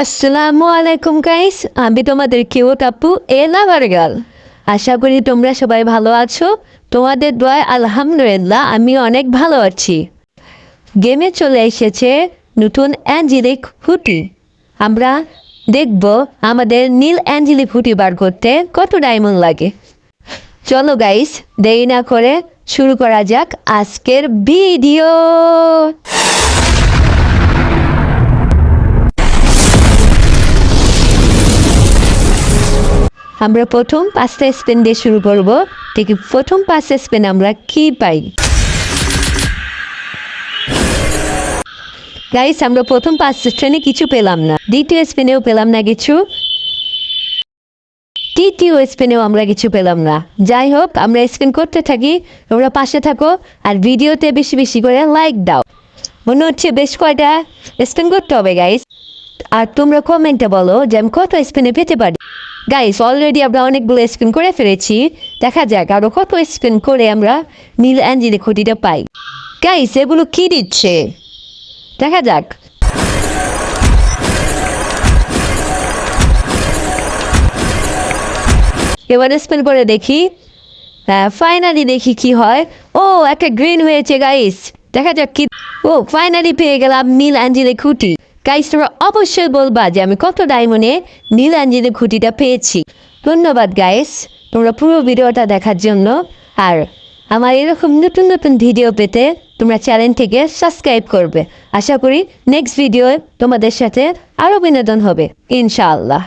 আসসালামু আলাইকুম গাইস আমি তোমাদের কেউ টাপু এলা বারগাল আশা করি তোমরা সবাই ভালো আছো। তোমাদের দোয়ায় আলহামদুলিল্লাহ আমি অনেক ভালো আছি। গেমে চলে এসেছে নতুন অ্যাঞ্জেলিক হুটি। আমরা দেখব আমাদের নীল অ্যাঞ্জেলিক হুটি বার করতে কত ডায়মন্ড লাগে। চলো গাইস দেরি না করে শুরু করা যাক আজকের ভিডিও আমরা প্রথম পাঁচটা স্পেন দিয়ে শুরু করব। দেখি প্রথম পাঁচটা স্পেন আমরা কি পাই? গাইস আমরা প্রথম পাঁচ স্পেনে কিছু পেলাম না। দ্বিতীয় স্পেনেও পেলাম না কিছু। তৃতীয় স্পেনেও আমরা কিছু পেলাম না। যাই হোক, আমরা স্পেন করতে থাকি, তোমরা পাশে থাকো আর ভিডিওতে বেশি বেশি করে লাইক দাও। মনে হচ্ছে বেশ কয়টা স্পেন করতে হবে গাইস আর তোমরা কমেন্টে বলো যে আমি কত স্পিনে পেতে পারি। গাইস অলরেডি আমরা অনেকগুলো স্পিন করে ফেলেছি। দেখা যাক আরও কত স্পিন করে আমরা নীল অ্যাঞ্জেলি খুঁটিটা পাই। গাইস এগুলো কি দিচ্ছে? দেখা যাক। এবার স্পেন করে দেখি। হ্যাঁ ফাইনালি দেখি কি হয়। ও, একটা গ্রিন হয়েছে গাইস দেখা যাক কি ও ফাইনালি পেয়ে গেলাম নীল অ্যাঞ্জেলি খুঁটি। গাইস তোমরা অবশ্যই বলবা যে আমি কত ডায়মন্ডে নীল অ্যাঞ্জেলি খুঁটিটা পেয়েছি। ধন্যবাদ গাইস তোমরা পুরো ভিডিওটা দেখার জন্য। আর আমার এরকম নতুন নতুন ভিডিও পেতে তোমরা চ্যানেল থেকে সাবস্ক্রাইব করবে। আশা করি নেক্সট ভিডিও তোমাদের সাথে আরও বিনোদন হবে। ইনশাআল্লাহ।